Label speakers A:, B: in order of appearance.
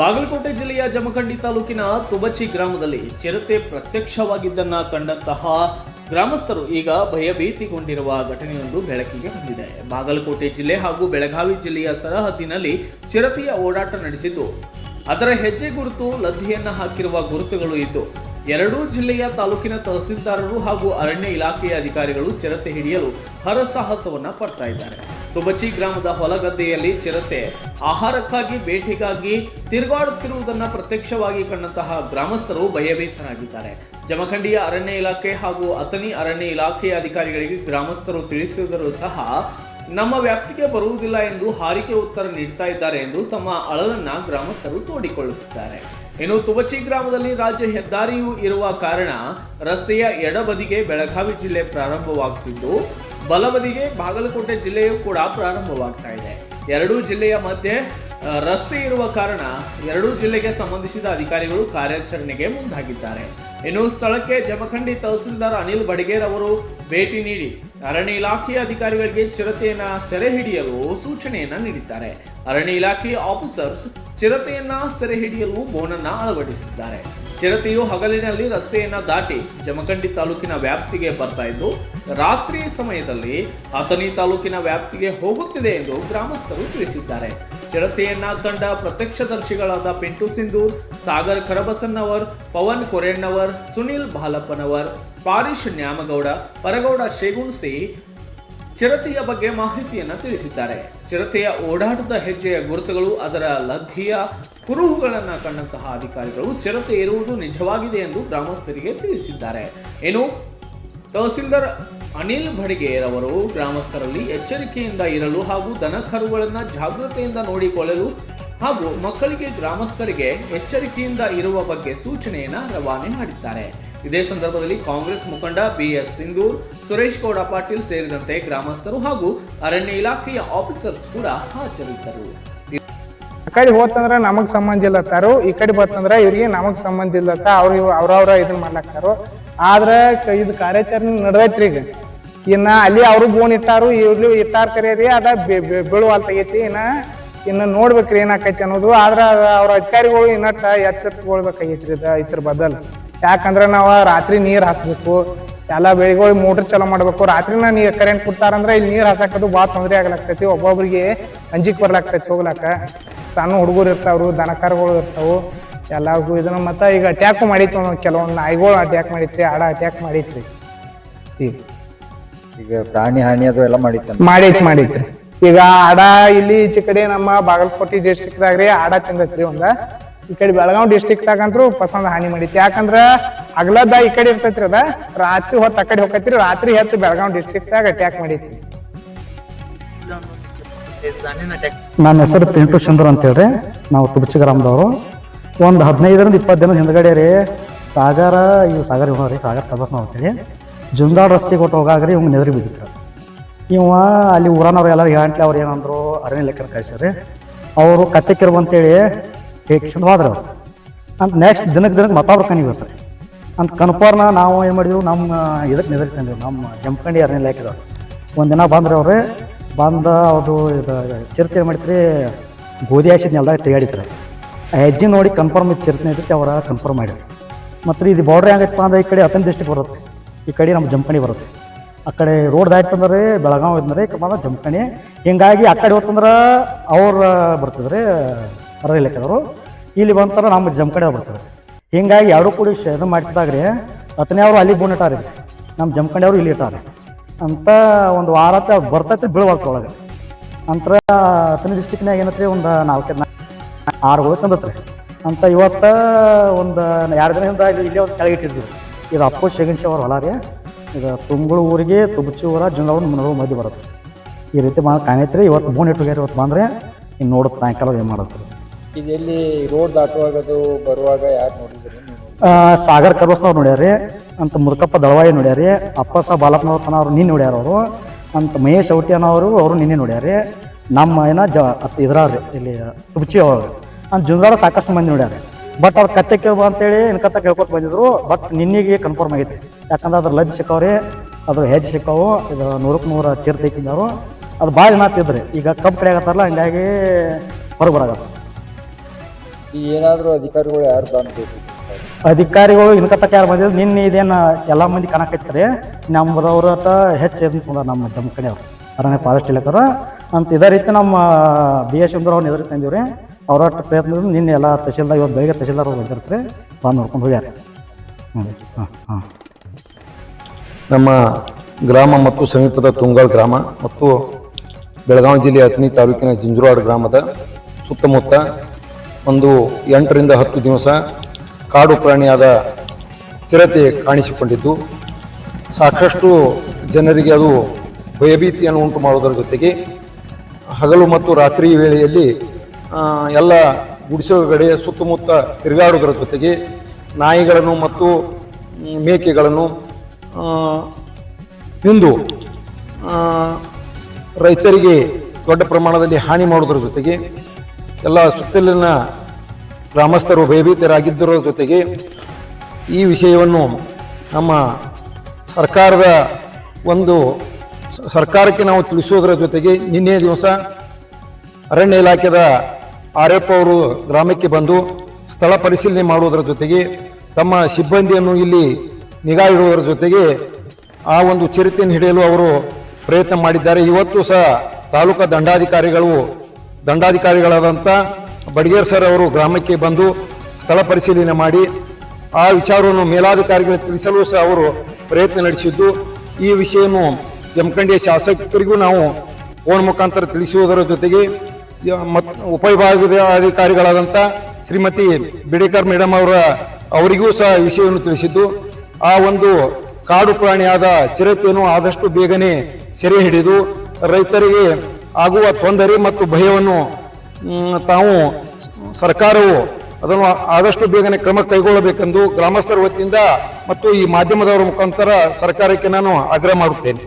A: ಬಾಗಲಕೋಟೆ ಜಿಲ್ಲೆಯ ಜಮಖಂಡಿ ತಾಲೂಕಿನ ತುಬಚಿ ಗ್ರಾಮದಲ್ಲಿ ಚಿರತೆ ಪ್ರತ್ಯಕ್ಷವಾಗಿದ್ದನ್ನ ಕಂಡಂತಹ ಗ್ರಾಮಸ್ಥರು ಈಗ ಭಯಭೀತಿಗೊಂಡಿರುವ ಘಟನೆಯೊಂದು ಬೆಳಕಿಗೆ ಬಂದಿದೆ. ಬಾಗಲಕೋಟೆ ಜಿಲ್ಲೆ ಹಾಗೂ ಬೆಳಗಾವಿ ಜಿಲ್ಲೆಯ ಸರಹದ್ದಿನಲ್ಲಿ ಚಿರತೆಯ ಓಡಾಟ ನಡೆಸಿದ್ದು, ಅದರ ಹೆಜ್ಜೆ ಗುರುತು ಲದ್ದಿಯನ್ನ ಹಾಕಿರುವ ಗುರುತುಗಳು ಇದ್ದು, ಎರಡೂ ಜಿಲ್ಲೆಯ ತಾಲೂಕಿನ ತಹಸೀಲ್ದಾರರು ಹಾಗೂ ಅರಣ್ಯ ಇಲಾಖೆಯ ಅಧಿಕಾರಿಗಳು ಚಿರತೆ ಹಿಡಿಯಲು ಹರಸಾಹಸವನ್ನ ಪಡ್ತಾ ಇದ್ದಾರೆ. ತುಬಚಿ ಗ್ರಾಮದ ಹೊಲಗದ್ದೆಯಲ್ಲಿ ಚಿರತೆ. ಆಹಾರಕ್ಕಾಗಿ, ಬೇಟೆಗಾಗಿ ತಿರುಗಾಡುತ್ತಿರುವುದನ್ನ ಪ್ರತ್ಯಕ್ಷವಾಗಿ ಕಂಡಂತಹ ಗ್ರಾಮಸ್ಥರು ಭಯಭೀತರಾಗಿದ್ದಾರೆ. ಜಮಖಂಡಿಯ ಅರಣ್ಯ ಇಲಾಖೆ ಹಾಗೂ ಅತನಿ ಅರಣ್ಯ ಇಲಾಖೆಯ ಅಧಿಕಾರಿಗಳಿಗೆ ಗ್ರಾಮಸ್ಥರು ತಿಳಿಸಿದರೂ ಸಹ ನಮ್ಮ ವ್ಯಾಪ್ತಿಗೆ ಬರುವುದಿಲ್ಲ ಎಂದು ಹಾರಿಕೆ ಉತ್ತರ ನೀಡ್ತಾ ಇದ್ದಾರೆ ಎಂದು ತಮ್ಮ ಅಳಲನ್ನ ಗ್ರಾಮಸ್ಥರು ತೋಡಿಕೊಳ್ಳುತ್ತಿದ್ದಾರೆ. ಇನ್ನು ತುಬಚಿ ಗ್ರಾಮದಲ್ಲಿ ರಾಜ್ಯ ಹೆದ್ದಾರಿಯೂ ಇರುವ ಕಾರಣ ರಸ್ತೆಯ ಎಡಬದಿಗೆ ಬೆಳಗಾವಿ ಜಿಲ್ಲೆ ಪ್ರಾರಂಭವಾಗುತ್ತಿದ್ದು ಬಲಬದಿಗೆ ಬಾಗಲಕೋಟೆ ಜಿಲ್ಲೆಯೂ ಕೂಡ ಪ್ರಾರಂಭವಾಗ್ತಾ ಇದೆ. ಎರಡೂ ಜಿಲ್ಲೆಯ ಮಧ್ಯೆ ರಸ್ತೆ ಇರುವ ಕಾರಣ ಎರಡೂ ಜಿಲ್ಲೆಗೆ ಸಂಬಂಧಿಸಿದ ಅಧಿಕಾರಿಗಳು ಕಾರ್ಯಾಚರಣೆಗೆ ಮುಂದಾಗಿದ್ದಾರೆ. ಇನ್ನು ಸ್ಥಳಕ್ಕೆ ಜಮಖಂಡಿ ತಹಸೀಲ್ದಾರ್ ಅನಿಲ್ ಬಡಗೇರ್ ಅವರು ಭೇಟಿ ನೀಡಿ ಅರಣ್ಯ ಇಲಾಖೆಯ ಅಧಿಕಾರಿಗಳಿಗೆ ಚಿರತೆಯನ್ನ ಸೆರೆ ಹಿಡಿಯಲು ಸೂಚನೆಯನ್ನ ನೀಡಿದ್ದಾರೆ. ಅರಣ್ಯ ಇಲಾಖೆಯ ಆಫೀಸರ್ಸ್ ಚಿರತೆಯನ್ನ ಸೆರೆ ಹಿಡಿಯಲು ಬೋನನ್ನ ಅಳವಡಿಸಿದ್ದಾರೆ. ಚಿರತೆಯು ಹಗಲಿನಲ್ಲಿ ರಸ್ತೆಯನ್ನ ದಾಟಿ ಜಮಖಂಡಿ ತಾಲೂಕಿನ ವ್ಯಾಪ್ತಿಗೆ ಬರ್ತಾ ಇದ್ದು, ರಾತ್ರಿ ಸಮಯದಲ್ಲಿ ಅಥಣಿ ತಾಲೂಕಿನ ವ್ಯಾಪ್ತಿಗೆ ಹೋಗುತ್ತಿದೆ ಎಂದು ಗ್ರಾಮಸ್ಥರು ತಿಳಿಸಿದ್ದಾರೆ. ಚಿರತೆಯನ್ನ ಕಂಡ ಪ್ರತ್ಯಕ್ಷದರ್ಶಿಗಳಾದ ಪಿಂಟು ಸಿಂಧು, ಸಾಗರ್ ಕರಬಸನ್ನವರ್, ಪವನ್ ಕೊರೆಣ್ಣವರ್, ಸುನಿಲ್ ಬಾಲಪ್ಪನವರ್, ಪಾರಿಶ್ ನ್ಯಾಮಗೌಡ, ಪರಗೌಡ ಶೇಗುಣ್ಸಿ ಚಿರತೆಯ ಬಗ್ಗೆ ಮಾಹಿತಿಯನ್ನು ತಿಳಿಸಿದ್ದಾರೆ. ಚಿರತೆಯ ಓಡಾಟದ ಹೆಜ್ಜೆಯ ಗುರುತುಗಳು, ಅದರ ಲದ್ದಿಯ ಕುರುಹುಗಳನ್ನು ಕಂಡಂತಹ ಅಧಿಕಾರಿಗಳು ಚಿರತೆ ಇರುವುದು ನಿಜವಾಗಿದೆ ಎಂದು ಗ್ರಾಮಸ್ಥರಿಗೆ ತಿಳಿಸಿದ್ದಾರೆ. ಏನು ತಹಸೀಲ್ದಾರ್ ಅನಿಲ್ ಭಡಿಗೆಯರವರು ಗ್ರಾಮಸ್ಥರಲ್ಲಿ ಎಚ್ಚರಿಕೆಯಿಂದ ಇರಲು ಹಾಗೂ ದನಕರುಗಳನ್ನು ಜಾಗೃತೆಯಿಂದ ನೋಡಿಕೊಳ್ಳಲು ಹಾಗೂ ಮಕ್ಕಳಿಗೆ ಗ್ರಾಮಸ್ಥರಿಗೆ ಎಚ್ಚರಿಕೆಯಿಂದ ಇರುವ ಬಗ್ಗೆ ಸೂಚನೆಯನ್ನು ರವಾನೆ ಮಾಡಿದ್ದಾರೆ. ಇದೇ ಸಂದರ್ಭದಲ್ಲಿ ಕಾಂಗ್ರೆಸ್ ಮುಖಂಡ ಬಿ ಎಸ್ ಸಿಂಧೂರ್ ಸುರೇಶ್ ಗೌಡ ಪಾಟೀಲ್ ಸೇರಿದಂತೆ ಗ್ರಾಮಸ್ಥರು ಹಾಗೂ ಅರಣ್ಯ ಇಲಾಖೆಯ ಆಫೀಸರ್ಸ್ ಕೂಡ ಹಾಜರಿದ್ದರು.
B: ಆ ಕಡೆ ಹೋತಂದ್ರ ನಮಗ್ ಸಂಬಂಧ ಇಲ್ಲತ್ತಾರು, ಈ ಕಡೆ ಬತ್ತಂದ್ರ ಇವ್ರಿಗೆ ನಮಗ್ ಸಂಬಂಧ ಇಲ್ಲತ್ತ, ಅವ್ರ ಅವ್ರವ್ರ ಇದನ್ನ ಮಾಡ್ಲಾಕ್ತಾರು. ಆದ್ರೆ ಇದು ಕಾರ್ಯಾಚರಣೆ ನಡೆದೈತ್ರಿ ಈಗ. ಇನ್ನ ಅಲ್ಲಿ ಅವರು ಬೋನ್ ಇಟ್ಟಾರು ಇವ್ರು ಇಟ್ಟಾರ ಕರೀರಿ, ಅದ ಬೀಳುವಾಲ್ ತೆಗೈತಿ ಇನ್ನ, ಇನ್ನು ನೋಡ್ಬೇಕ್ರಿ ಏನಾಕೈತಿ ಅನ್ನೋದು. ಆದ್ರೆ ಅವ್ರ ಅಧಿಕಾರಿಗಳು ಇನ್ನಟ್ಟ ಎಚ್ಚರಿಕೆಗೊಳ್ಬೇಕಾಗೈತ್ರಿ ಇದ ಇದ್ರ ಬದಲ್. ಯಾಕಂದ್ರ ನಾವು ರಾತ್ರಿ ನೀರು ಹಾಸ್ಬೇಕು. ಎಲ್ಲ ಬೆಳಿಗಳು ಮೋಟರ್ ಚಾಲೂ ಮಾಡ್ಬೇಕು. ರಾತ್ರಿನ ನೀರ್ ಕರೆಂಟ್ ಕೊಡ್ತಾರಂದ್ರೆ ಇಲ್ಲಿ ನೀರು ಹಾಸಕ್ಕದು ಭಾಳ ತೊಂದರೆ ಆಗ್ಲಾಕ್ತೈತಿ ಒಬ್ಬೊಬ್ರಿಗೆ ಅಂಜಿಕ್ ಬರ್ಲಾಕ್ತೈತಿ ಹೋಗ್ಲಾಕ. ಸಣ್ಣ ಹುಡುಗರು ಇರ್ತಾವ್ರು ದನಕರುಗಳು ಇರ್ತಾವು ಎಲ್ಲಾರ್ಗು ಇದನ್ನ ಮತ್ತ ಈಗ ಅಟ್ಯಾಕ್ ಮಾಡಿತ್ತು ಕೆಲವೊಂದು ಕೆಲವೊಂದ್ ನಾಯಿಗಳು ಅಟ್ಯಾಕ್ ಮಾಡಿತ್ರಿ ಆಡ ಅಟ್ಯಾಕ್ ಮಾಡಿತ್ರಿ. ಈಗ.
C: ಈಗ ಪ್ರಾಣಿ ಹಾನಿ ಅದು ಎಲ್ಲ ಮಾಡಿತ್ತು
B: ಮಾಡೈತಿ ಮಾಡಿತ್ರಿ. ಈಗ ಆಡ ಇಲ್ಲಿ ಈಚೆ ಕಡೆ ನಮ್ಮ ಬಾಗಲಕೋಟೆ ಡಿಸ್ಟ್ರಿಕ್ಟ್ ದಾಗ್ರಿ ಆಡ ತಿಂದೈತ್ರಿ ಒಂದ. ಈ ಕಡೆ ಬೆಳಗಾವ್ ಡಿಸ್ಟ್ರಿಕ್ಟ್ ತಗಂತ್ರು ಪಸಂದ್ ಹಾನಿ ಮಾಡೈತಿ ಯಾಕಂದ್ರ ಹಗಲದ ಈ ಕಡೆ ಇರ್ತೈತ್ರಿ ಅದ, ರಾತ್ರಿ ಹೊತ್ತು ಆ ಕಡೆ ಹೋಗೈತ್ರಿ ರಾತ್ರಿ ಹೆಚ್ಚು ಬೆಳಗಾವ್ ಡಿಸ್ಟ್ರಿಕ್ಟ್ ದಾಗ ಅಟ್ಯಾಕ್ ಮಾಡೈತಿ
D: ನನ್ನ ಹೆಸರು ಪಿಂಟು ಚಂದ್ರ ಅಂತ ಹೇಳ್ರಿ. ನಾವು ತುಬಚಿ ಗ್ರಾಮದವರು ಒಂದು ಹದಿನೈದರಿಂದ ಇಪ್ಪತ್ತು ದಿನದ ಹಿಂದ್ಗಡೆ ರೀ, ಸಾಗರ, ಇವು ಸಾಗರ ಹೋಗ್ರಿ ಸಾಗರ ಕಬಸ್ ನೋಡ್ತೀರಿ ಜುಂದಾಡ್ ರಸ್ತೆ ಕೊಟ್ಟು ಹೋಗಾಗ್ರಿ, ಇವಂಗೆ ನೆದರಿ ಬಿದ್ದಿತ್ತು ಇವ ಅಲ್ಲಿ ಊರನವ್ರು ಎಲ್ಲರೂ ಹೇಳಂಟ್ಲೆ ಅವ್ರು ಏನಂದ್ರು ಅರಣ್ಯ ಲೆಕ್ಕ ಕಳಿಸ್ರಿ ಅವರು ಕತ್ತೆ ಅಂತೇಳಿ ಹೇಕ್ಷನ್ ಅವರು. ಅಂತ ನೆಕ್ಸ್ಟ್ ದಿನಕ್ಕೆ ದಿನಕ್ಕೆ ಮತ್ತೊಬ್ರು ಕಣಿ ಬರ್ತಾರೆ. ಅಂತ ಕನ್ಫರ್ನ ನಾವು ಏನು ಮಾಡಿದ್ವಿ, ನಮ್ಮ ಇದಕ್ಕೆ ನಿದ್ರೆ ನಮ್ಮ ಜಂಪಕಂಡಿ ಅರಣ್ಯ ಒಂದು ದಿನ ಬಂದ್ರೆ ಅವ್ರೆ, ಬಂದ ಅದು ಇದು ಚಿರತೆ ಮಾಡಿತ್ರಿ, ಗೋಧಿ ಹಾಸಿದ ನೆಲದಾಗ ತೆಗಾಡಿತ್ರಿ ಆ ಹೆಜ್ಜೆ ನೋಡಿ ಕನ್ಫರ್ಮ್ ಚಿರತೆ ಐತಿ ಅವರ ಕನ್ಫರ್ಮ್ ಮಾಡಿದ್ರು. ಮತ್ತು ಇದು ಬಾರ್ಡ್ರ್ ಹೆಂಗೈತಪ್ಪ ಅಂದ್ರೆ ಈ ಕಡೆ ಹತ್ತನೇ ಡಿಸ್ಟಿಕ್ ಬರುತ್ತೆ. ಈ ಕಡೆ ನಮ್ಮ ಜಂಪಣಿ ಬರುತ್ತೆ. ಆ ಕಡೆ ರೋಡ್ ದಾಟ್ತಂದ್ರೆ ಬೆಳಗಾವ್ ಇದ್ದರೆ ಈ ಜಂಪಣಿ ಹಿಂಗಾಗಿ ಆ ಕಡೆ ಹೋತಂದ್ರೆ ಅವ್ರು ಬರ್ತಿದ್ರಿ, ಅರಣ್ಯ ಇಲಾಖೆದವರು ಇಲ್ಲಿ ಬಂತಾರ ನಮ್ಮ ಜಮಖಂಡಿ ಬರ್ತದೆ ಹಿಂಗಾಗಿ ಎರಡು ಕೂಡಿ ಶೇರ್ ಇದು ಮಾಡಿಸಿದಾಗ ರೀ ಹತ್ತನೇ ಅವರು ಅಲ್ಲಿ ಬೋನ್ ಇಟ್ಟಾರಿ ನಮ್ಮ ಜಮಖಂಡಿ ಅವರು ಇಲ್ಲಿ ಇಟ್ಟಾರೆ. ಅಂತ ಒಂದು ವಾರ ಬರ್ತೈತಿ ಬೀಳ್ಬಾರ್ದು ಒಳಗೆ. ಅಂತರ ಹತ್ತನೇ ಡಿಸ್ಟಿಕ್ನಾಗ ಏನತ್ರಿ, ಒಂದು ನಾಲ್ಕೈದು ಆರುಗಳು ತಂದತ್ರಿ. ಅಂತ ಇವತ್ತು ಒಂದು ಎರಡು ದಿನದಿಂದ ಇಲ್ಲಿ ಇಲ್ಲೇ ಒಂದು ಕೆಳಗೆ ಇಟ್ಟಿದ್ವಿ. ಇದು ಅಪ್ಪು ಶಗನ್ಶಿ ಅವ್ರ ಹೊಲ ರೀ. ಇದು ತುಂಬಳು ಊರಿಗೆ ತುಬಚಿ ಊರ ಜುಂದಾವಣ ಮುನ್ನೂರು ಮಧ್ಯೆ ಬರುತ್ತೆ. ಈ ರೀತಿ ಮಾಡಿ ಕಾಣೈತ್ರಿ. ಇವತ್ತು ಬೋನ್ ಇಟ್ಟು ಇವತ್ತು ಬಂದರೆ ಇನ್ನು ನೋಡುತ್ತೆ ಸಾಯಂಕಾಲ ಏನು ಮಾಡತ್ರಿ.
C: ಈಗ ಎಲ್ಲಿ ರೋಡ್ ದಾಟುವಾಗದು ಬರುವಾಗ ಯಾರು ನೋಡಿದ್ರಿ
D: ಆ, ಸಾಗರ್ ಕರ್ಬಸ್ನವ್ರು ನೋಡ್ಯಾರಿ ಅಂತ ಮುರುಕಪ್ಪ ದಳವಾಯಿ ನೋಡ್ಯಾರಿ ಅಪ್ಪಸ ಬಾಲಪ್ಪನವ್ರ ತನ ಅವ್ರು ನಿನ್ನೆ ನೋಡ್ಯಾರ ಅವರು ಅಂತ ಮಹೇಶ್ ಔಟಿ ಅನ್ನೋರು ಅವರು ನಿನ್ನೆ ನೋಡ್ಯಾರಿ ನಮ್ಮ ಏನ ಜ ಅತ್ ರೀ ಇಲ್ಲಿ ತುಬಚಿ ಅವರು ಅಂತ ಜುಂದ್ರಾಳ ಸಾಕಷ್ಟು ಮಂದಿ ನೋಡ್ಯಾರಿ ಬಟ್ ಅದು ಕತ್ತೆ ಕೇಳ್ಬ ಅಂತೇಳಿ ಇನ್ಕತ್ತ ಕೇಳ್ಕೊತ ಬಂದಿದ್ರು ಬಟ್ ನಿನ್ನೆಗೆ ಕನ್ಫರ್ಮ್ ಆಗೈತಿ. ಯಾಕಂದ್ರೆ ಅದ್ರ ಲಜ್ ಸಿಕ್ಕವ್ರಿ ಅದ್ರ ಹೆಜ್ಜೆ ಸಿಕ್ಕವು ಇದು ನೂರಕ್ಕೆ ನೂರ ಚಿರತೆ ತಿಂದವರು ಅದು ಭಾಳ ಜನ ಈಗ ಕಬ್ಬು ಕಡೆ ಆಗತ್ತಾರಲ್ಲ ಹಂಗಾಗಿ ಹೊರಗೆ ಬರಾಗತ್ತ
C: ಈ ಏನಾದರೂ ಅಧಿಕಾರಿಗಳು ಯಾರು ಬಂದು
D: ಅಧಿಕಾರಿಗಳು ಇನ್ಕತ್ತಕ್ಕೆ ಯಾರು ಬಂದಿದ್ರು ನಿನ್ನೆ ಇದೇನು ಎಲ್ಲ ಮಂದಿ ಕಣಕೈತ್ರಿ ನಮ್ಮದವ್ರ ಹೆಚ್ಚು ಏನು ತೊಂದ್ರೆ ನಮ್ಮ ಜಮ್ಮ ಕಡೆಯವ್ರು ಅರಣ್ಯ ಫಾರೆಸ್ಟ್ ಇಲಾಖರ ಅಂತ ಇದೇ ರೀತಿ ನಮ್ಮ ಬಿ ಎಸ್ ಚಂದ್ರ ಅವ್ರನ್ನ ಎದುರು ತಂದೀವಿ ರೀ ಅವ್ರ ಪ್ರಯತ್ನದಿಂದ ನಿನ್ನೆ ಎಲ್ಲ ತಹಶೀಲ್ದಾರ್ ಇವತ್ತು ಬೆಳಿಗ್ಗೆ ತಹಶೀಲ್ದಾರ್ ಅವ್ರು ಬಂದಿರ್ತಾರೆ. ಬಂದು ನೋಡ್ಕೊಂಡು ಹೋಗ್ಯಾರ. ಹ್ಞೂ ಹಾಂ ಹಾಂ.
E: ನಮ್ಮ ಗ್ರಾಮ ಮತ್ತು ಸಮೀಪದ ತುಂಗಾಲ್ ಗ್ರಾಮ ಮತ್ತು ಬೆಳಗಾವಿ ಜಿಲ್ಲೆಯ ಅಥಣಿ ತಾಲೂಕಿನ ಜಿಂಜುರಾಡ್ ಗ್ರಾಮದ ಸುತ್ತಮುತ್ತ ಒಂದು ಎಂಟರಿಂದ ಹತ್ತು ದಿವಸ ಕಾಡು ಪ್ರಾಣಿಯಾದ ಚಿರತೆ ಕಾಣಿಸಿಕೊಂಡಿದ್ದು, ಸಾಕಷ್ಟು ಜನರಿಗೆ ಅದು ಭಯಭೀತಿಯನ್ನು ಉಂಟು ಮಾಡುವುದರ ಜೊತೆಗೆ ಹಗಲು ಮತ್ತು ರಾತ್ರಿ ವೇಳೆಯಲ್ಲಿ ಎಲ್ಲ ಗುಡಿಸಲುಗಡೆ ಸುತ್ತಮುತ್ತ ತಿರುಗಾಡುವುದರ ಜೊತೆಗೆ ನಾಯಿಗಳನ್ನು ಮತ್ತು ಮೇಕೆಗಳನ್ನು ತಿಂದು ರೈತರಿಗೆ ದೊಡ್ಡ ಪ್ರಮಾಣದಲ್ಲಿ ಹಾನಿ ಮಾಡುವುದರ ಜೊತೆಗೆ ಎಲ್ಲ ಸುತ್ತಲಿನ ಗ್ರಾಮಸ್ಥರು, ಭಯಭೀತರಾಗಿದ್ದರ ಜೊತೆಗೆ ಈ ವಿಷಯವನ್ನು ನಮ್ಮ ಸರ್ಕಾರದ ಒಂದು ಸರ್ಕಾರಕ್ಕೆ ನಾವು ತಿಳಿಸೋದರ ಜೊತೆಗೆ ನಿನ್ನೆ ದಿವಸ ಅರಣ್ಯ ಇಲಾಖೆದ ಆರ್ ಅವರು ಗ್ರಾಮಕ್ಕೆ ಬಂದು ಸ್ಥಳ ಪರಿಶೀಲನೆ ಮಾಡುವುದರ ಜೊತೆಗೆ ತಮ್ಮ ಸಿಬ್ಬಂದಿಯನ್ನು ಇಲ್ಲಿ ನಿಗಾ ಇಡುವುದರ ಜೊತೆಗೆ ಆ ಒಂದು ಚಿರತೆಯನ್ನು ಹಿಡಿಯಲು ಅವರು ಪ್ರಯತ್ನ ಮಾಡಿದ್ದಾರೆ. ಇವತ್ತು ಸಹ ತಾಲೂಕಾ ದಂಡಾಧಿಕಾರಿಗಳು ದಂಡಾಧಿಕಾರಿಗಳಾದಂಥ ಬಡಿಗೇರ್ ಸರ್ ಅವರು ಗ್ರಾಮಕ್ಕೆ ಬಂದು ಸ್ಥಳ ಪರಿಶೀಲನೆ ಮಾಡಿ ಆ ವಿಚಾರವನ್ನು ಮೇಲಾಧಿಕಾರಿಗಳಿಗೆ ತಿಳಿಸಲು ಸಹ ಅವರು ಪ್ರಯತ್ನ ನಡೆಸಿದ್ದು, ಈ ವಿಷಯವನ್ನು ಜಮಖಂಡಿಯ ಶಾಸಕರಿಗೂ ನಾವು ಫೋನ್ ಮುಖಾಂತರ ತಿಳಿಸುವುದರ ಜೊತೆಗೆ ಜ- ಮತ್ ಉಪವಿಭಾಗದ ಅಧಿಕಾರಿಗಳಾದಂಥ ಶ್ರೀಮತಿ ಬಿಡೇಕರ್ ಮೇಡಮ್ ಅವರ ಅವರಿಗೂ ಸಹ ವಿಷಯವನ್ನು ತಿಳಿಸಿದ್ದು, ಆ ಒಂದು ಕಾಡು ಪ್ರಾಣಿಯಾದ ಚಿರತೆಯನ್ನು ಆದಷ್ಟು ಬೇಗನೆ ಸೆರೆ ಹಿಡಿದು ರೈತರಿಗೆ ಆಗುವ ತೊಂದರೆ ಮತ್ತು ಭಯವನ್ನು ತಾವು ಸರ್ಕಾರವು ಅದನ್ನು ಆದಷ್ಟು ಬೇಗನೆ ಕ್ರಮ ಕೈಗೊಳ್ಳಬೇಕೆಂದು ಗ್ರಾಮಸ್ಥರ ವತಿಯಿಂದ ಮತ್ತು ಈ ಮಾಧ್ಯಮದವರ ಮುಖಾಂತರ ಸರ್ಕಾರಕ್ಕೆ ನಾನು ಆಗ್ರಹ ಮಾಡುತ್ತೇನೆ.